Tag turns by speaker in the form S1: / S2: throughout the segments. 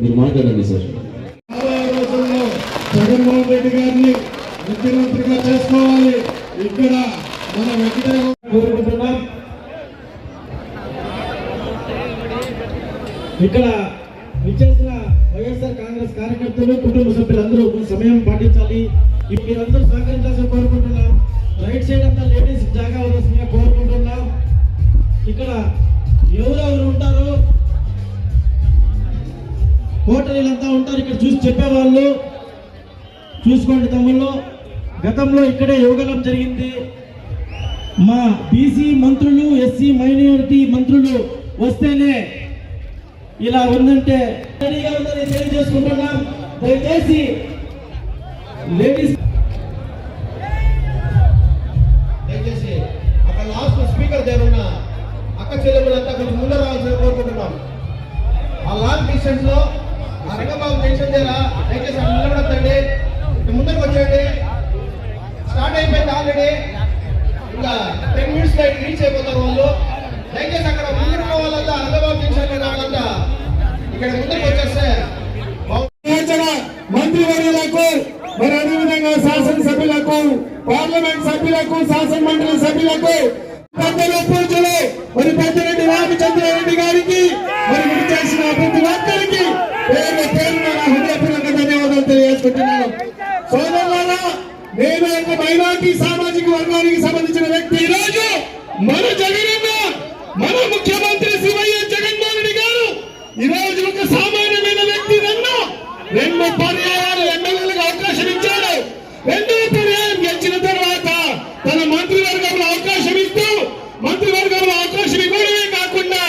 S1: మీరు మాట్లాడండి సార్
S2: జగన్మోహన్ రెడ్డి గారిని ముఖ్యమంత్రిగా చేసుకోవాలి ఇక్కడ మన కోరుకుంటున్నాం ఇక్కడ విచ్చేసిన వైఎస్ఆర్ కాంగ్రెస్ కార్యకర్తలు కుటుంబ సభ్యులందరూ సమయం పాటించాలి. ఇ- మీరందరూ సహకరించాల్సి హోటలీలంతా ఉంటారు ఇక్కడ చూసి చెప్పేవాళ్ళు? చూసుకోండి తమ్ముళ్ళు. గతంలో ఇక్కడే యువగలం జరిగింది. మా బీసీ మంత్రులు ఎస్సీ మైనారిటీ మంత్రులు వస్తేనే ఇలా ఉందంటే రెడీగా ఉందని తెలియజేసుకుంటున్నాం. దయచేసి లేడీస్
S3: దయచేసి అక్కడ లాస్ట్ స్పీకర్ దగ్గర అక్క చెల్లెములంతా కొంచెం ముందర రావాల్సిన కోరుకుంటున్నాం. ఆ లాంగ్ డిస్టెన్స్లో రంగబాబు టెన్షన్ దగ్గర దయచేసి అక్కడ నిలబడద్దండి ముందరకు వచ్చేయండి. స్టార్ట్ అయిపోయింది ఆల్రెడీ ఇంకా టెన్ మినిట్స్లో రీచ్ అయిపోతారు వాళ్ళు. దయచేసి అక్కడ ముందుకు పోవాలంతా రంగబాబు టెన్షన్ మీద వాళ్ళంతా ఇక్కడ ముందరకు వచ్చేస్తే
S2: మంత్రివర్యులకు మరి అదేవిధంగా శాసనసభ్యులకు పార్లమెంట్ సభ్యులకు శాసన మండలి సభ్యులకు పెద్దలు పూజలు మరి పెద్దరెడ్డి రామచంద్రారెడ్డి గారికి మరి మీరు చేసిన ప్రతి ఒక్కరికి పేరు పేరున నా హృదయపూర్వక ధన్యవాదాలు తెలియజేసుకుంటున్నాను సోదరులారా నేను మైనార్టీ సామాజిక వర్గానికి సంబంధించిన వ్యక్తి ఈ రోజు మన జగనన్న మన ముఖ్యమంత్రి శివయ్య జగన్మోహన్ రెడ్డి గారు ఈ రోజు ఒక సామాన్యమైన వ్యక్తి నన్ను. రెండు పర్యాయాలు ఎమ్మెల్యేలకు అవకాశం ఇచ్చాడు. రెండో పర్యాయం గెలిచిన తర్వాత తన మంత్రివర్గంలో అవకాశం ఇస్తూ మంత్రివర్గంలో అవకాశం ఇవ్వడమే కాకుండా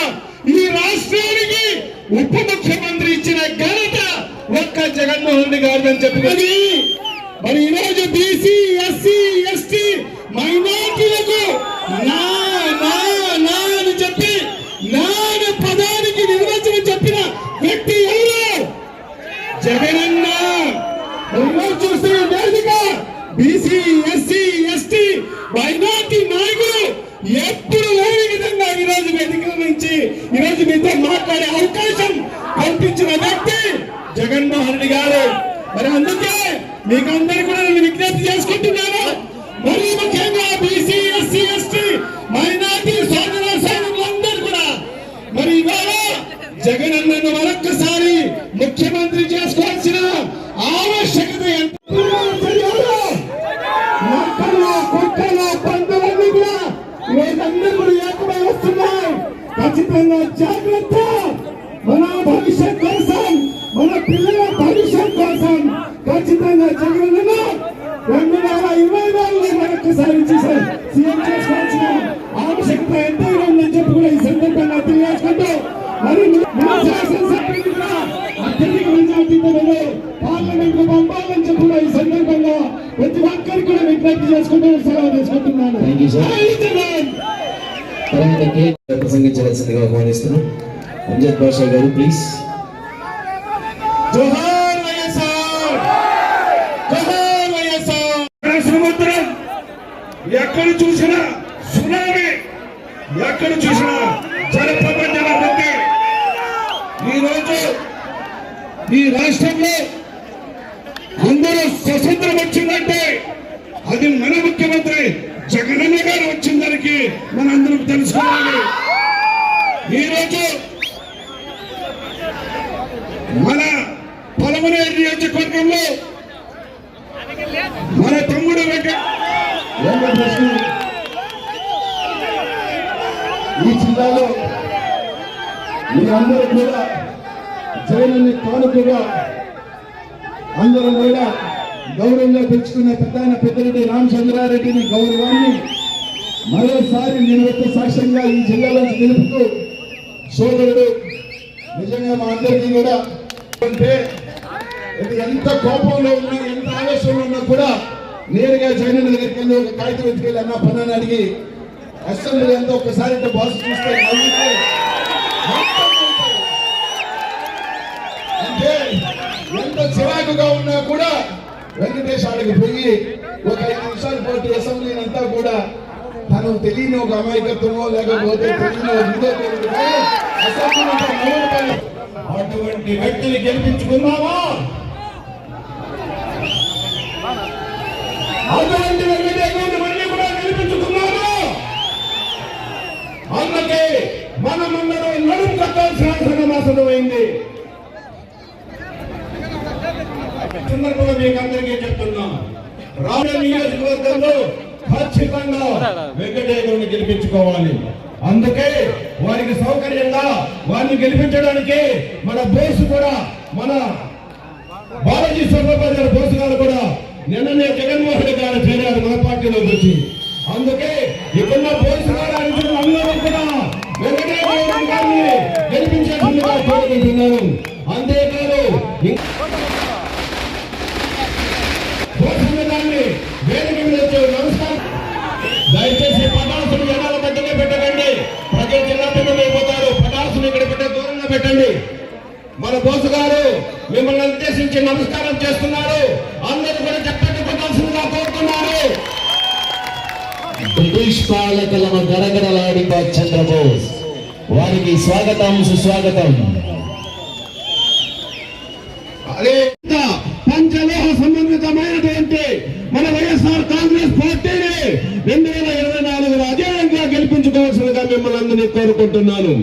S2: ఈ రాష్ట్రానికి ఉప ముఖ్యమంత్రి ఇచ్చిన ఘనత ఒక్క జగన్మోహన్ రెడ్డి గారు అని చెప్పుకొని మరి ఈ రోజు బీసీ ఎస్సీ ఎస్టీ మైనార్టీలకు నా నా నా అని చెప్పి నా అనే పదానికి నిర్వచనం చెప్పిన వ్యక్తి ఎవరు జగనన్న ఎవరు చూస్తే వేదిక బీసీ ఎస్సీ ఎస్టీ మైనార్టీ నాయకులు ఎప్పుడు లేని విధంగా ఈరోజు రోజు వేదికల నుంచి ఈరోజు మీతో మాట్లాడే అవకాశం కల్పించిన వ్యక్తి జగన్మోహన్ రెడ్డి గారు. మరి అందుకే మీకు అందరు కూడా నేను విజ్ఞప్తి చేసుకుంటున్నాను. మరి ముఖ్యంగా బీసీ ఎస్సీ ఎస్టీ మైనార్టీ సోదర సోదరులందరూ కూడా మరి ఇవాళ జగన్ అన్నను మరొక్కసారి ముఖ్యమంత్రి చేసుకోవాల్సిన ఆవశ్యకత ఎంత ఖచ్చితంగా జాగ్రత్త మన భవిష్యత్ కోసం మన పిల్లల భవిష్యత్ కోసం ఖచ్చితంగా జగన్ రెండు వేల ఇరవై నాలుగులో మరొకసారి సీఎం చేసుకోవాల్సిన ఆవశ్యకత ఎంతైనా ఉందని చెప్పి కూడా ఈ సందర్భంగా తెలియజేసుకుంటూ మరి మన శాసనసభ్యులు కూడా అత్యధిక మెజార్టీతో పార్లమెంట్కు పంపాలని చెప్పి కూడా ఈ సందర్భంగా ప్రతి ఒక్కరికి కూడా విజ్ఞప్తి చేసుకుంటూ సెలవు తీసుకుంటున్నాను.
S1: Thank ప్రసంగించవలసిందిగా ఆహ్వానిస్తున్నాం. అంజద్ బాషా గారు ప్లీజ్
S2: సముద్రం ఎక్కడ చూసినా సునామీ ఎక్కడ చూసినా జలప్రపంచం ఉంది ఈరోజు ఈ రాష్ట్రంలో అందరూ స్వతంత్రం వచ్చిందంటే అది మన ముఖ్యమంత్రి వచ్చిందరికి మనందరం తెలుసుకోవాలి. ఈరోజు మన పలమనేరు నియోజకవర్గంలో మన తమ్ముడు ఈ జిల్లాలో మీరందరూ కూడా జగనన్ని కానుకగా అందరం కూడా గౌరవంగా పెంచుకున్న ప్రధాన పెద్దరెడ్డి రామచంద్రారెడ్డిని గౌరవాన్ని మరోసారి నేను యొక్క సాక్ష్యంగా ఈ జిల్లాలో నిలుపుతూ సోదరుడు నిజంగా మా అందరికీ కూడా అంటే ఇది ఎంత కోపంలో ఉన్నా ఎంత ఆవేశంలో ఉన్నా కూడా నేరుగా జగన్ దగ్గరికి వెళ్ళి ఒక కాగితం ఎత్తుకెళ్ళి అన్న పని అడిగి అసెంబ్లీ అంతా ఒకసారి బాస్ చూస్తే నవ్వితే అంటే ఎంత చిరాకుగా ఉన్నా కూడా వెంకటేష్ పోయి ఒక ఐదు నిమిషాల పాటు అసెంబ్లీ
S4: కూడా తను తెలియని ఒక అమాయకత్వమో లేకపోతే అటువంటి వ్యక్తిని గెలిపించుకున్నావా అటువంటి వెంకటేశ్వరుని మళ్ళీ కూడా గెలిపించుకున్నాను అందుకే మనమందరం నడుము కట్టాల్సిన అవసరం సందర్భంగా మీకు అందరికీ చెప్తున్నాం. రాష్ట్ర నియోజకవర్గంలో ఖచ్చితంగా వెంకటేశ్వరుని గెలిపించుకోవాలి. అందుకే వారికి సౌకర్యంగా వారిని గెలిపించడానికి మన బోసు కూడా మన బాలాజీ స్వర్ణపాల్ గారు బోసు గారు కూడా నిన్ననే జగన్మోహన్ రెడ్డి గారు చేరారు మన పార్టీలోకి వచ్చి. అందుకే ఇక్కడ బోసు గారు అందరూ కూడా వెంకటేశ్వర గారిని గెలిపించాల్సిందిగా కోరుకుంటున్నాను
S1: అంతే స్వాగతం సుస్వాగతం.
S4: అదే పంచలోహ సంబంధితమైనటువంటి మన వైఎస్ఆర్ కాంగ్రెస్ పార్టీని రెండు వేల ఇరవై నాలుగులో అదేవిధంగా గెలిపించుకోవాల్సిందిగా మిమ్మల్ని అందరినీ కోరుకుంటున్నాను.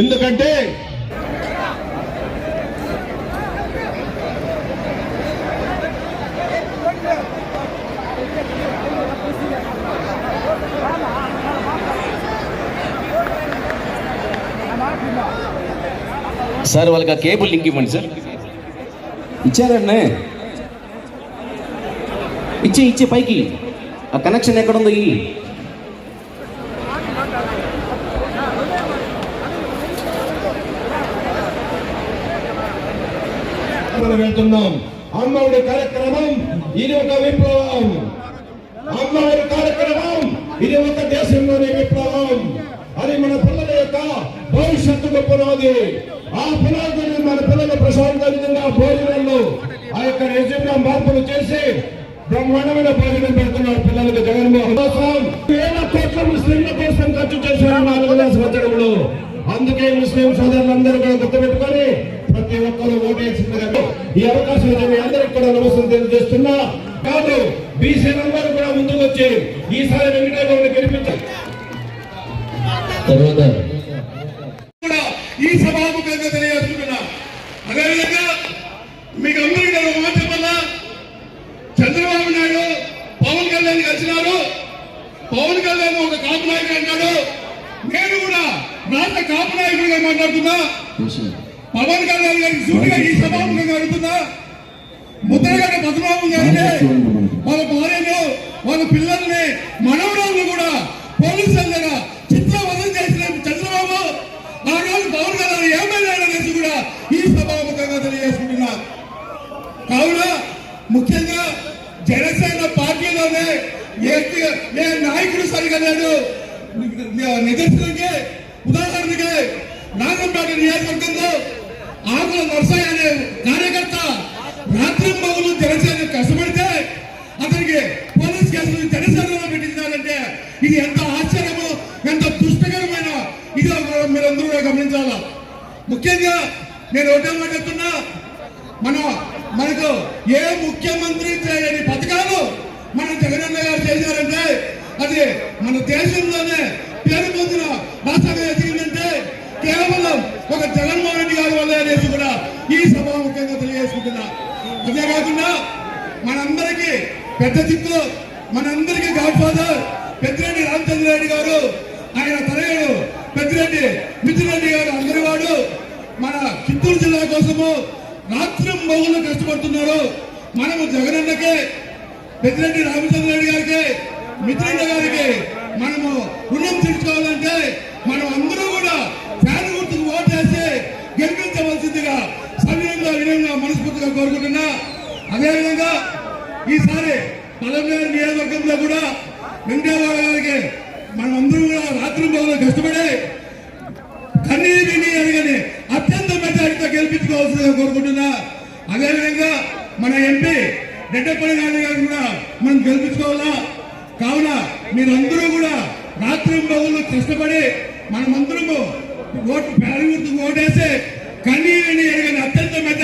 S4: ఎందుకంటే
S1: సార్ వాళ్ళకి ఆ కేబుల్ లింక్ ఇవ్వండి సార్ ఇచ్చారండి ఇచ్చే ఇచ్చే పైకి ఆ కనెక్షన్ ఎక్కడ ఉందో ఈ
S4: మనం వెళ్తున్నాం అమ్మఒడి కార్యక్రమం ఇది ఒక విప్లవం అమ్మఒడి కార్యక్రమం ఇది ఒక దేశంలోని విప్లవం అది మన పిల్లల యొక్క భవిష్యత్తుకు పునాది ఆ పునాదిని మన పిల్లలు ప్రశాంతంగా భోజనంలో ఆ యొక్క నిజంగా మార్పులు చేసి బ్రహ్మాండమైన భోజనం పెడుతున్నారు పిల్లలకు జగన్మోహన్. కోసం వేల కోట్ల ముస్లింల కోసం ఖర్చు చేశారు నాలుగుల సంవత్సరంలో. అందుకే ముస్లిం సోదరులందరూ కూడా గుర్తుపెట్టుకొని ప్రతి ఒక్కరూ ఓటేసిందిగా ఈ అవకాశం ఇచ్చిన అందరికి కూడా నమస్కారం తెలియజేస్తున్నా. కాదు బీసీలందరూ కూడా ముందుకు వచ్చి ఈసారి వెంకటేశ్వరుని గెలిపించారు
S1: తర్వాత
S4: కూడా ఈ సభాముఖంగా తెలియజేస్తున్నా అదేవిధంగా మీకు అందరికీ నేను ఒక మాట చెప్పాలా చంద్రబాబు నాయుడు పవన్ కళ్యాణ్ కలిసినారు పవన్ కళ్యాణ్ ఒక కాపు నాయకుడు అంటాడు నేను కూడా రాష్ట్ర కాపు నాయకుడిగా మాట్లాడుతున్నా. పవన్ కళ్యాణ్ గారికి సూటిగా ఈ సభాముఖంగా అడుగుతున్నా ముద్రగడ్డ పద్మనాభం గారిని వాళ్ళ భార్యను వాళ్ళ పిల్లల్ని మనవరాలను కూడా పోలీసుల దగ్గర చిత్రవదం చేసిన చంద్రబాబు ఆ రోజు పవన్ కళ్యాణ్ ఏమైనా అనేసి కూడా ఈ సభాముఖంగా తెలియజేసుకుంటున్నా. కావున ముఖ్యంగా జనసేన పార్టీలోనే ఏ నాయకుడు సరిగా లేడు. నిదర్శనంగా ఉదాహరణకి నాగంపేట నియోజకవర్గంలో ఆకుల నర్సయ్య అనే కార్యకర్త రాత్రి మగులు జనసేన కష్టపడితే అతనికి పోలీస్ కేసులు జనసేనలో పెట్టించాలంటే ఇది ఎంత ఆశ్చర్యమో ఎంత దుష్టకరమైన ఇది మీరందరూ కూడా గమనించాలా. ముఖ్యంగా నేను ఒకటే మాట్లాడుతున్నా మన మనకు ఏ ముఖ్యమంత్రి చేయని పథకాలు మన జగనన్న గారు చేశారంటే అది మన దేశంలోనే పేరు పొందిన రాష్ట్రంగా ఎదిగిందంటే కేవలం ఒక జగన్మోహన్ రెడ్డి గారి వల్ల అనేసి కూడా ఈ సభాముఖంగా తెలియజేసుకుంటున్నా. అంతేకాకుండా మనందరికీ పెద్ద దిక్కు మనందరికీ గాడ్ ఫాదర్ పెద్దిరెడ్డి రామచంద్ర రెడ్డి గారు ఆయన తనయుడు పెద్దిరెడ్డి మిత్రురెడ్డి గారు అందరి వాడు. మన చిత్తూరు జిల్లా కోసము రాత్రి మగులు కష్టపడుతున్నారు. మనము జగనన్నకే పెద్దిరెడ్డి రామచంద్ర రెడ్డి గారికి మిత్రుల గారికి మనము రుణం తీర్చుకోవాలంటే మనం అందరూ కూడా ఫ్యాన్ గుర్తుకు ఓటేసి గెలిపించవలసిందిగా సవ్యంగా వినయంగా మనస్ఫూర్తిగా కోరుకుంటున్నా అదేవిధంగా ఈసారి పదమూడు నియోజకవర్గంలో కూడా వెంకటేశ్వర గారికి మనం అందరూ కూడా రాత్రి మగులు కష్టపడి కన్నీరు విని అడిగని అత్యంత మెజారిటీతో గెలిపించుకోవాల్సిందిగా కోరుకుంటున్నా. అదేవిధంగా మన ఎంపీ రెడ్డపల్లి నాయుడు గారు కూడా మనం గెలిపించుకోవాలా? కావున మీరందరూ కూడా రాత్రి బహుళ్ళు కష్టపడి మనమందరము ఓటు పేరు ఓటేసి కన్నీని ఎరగని అత్యంత మెజారిటీ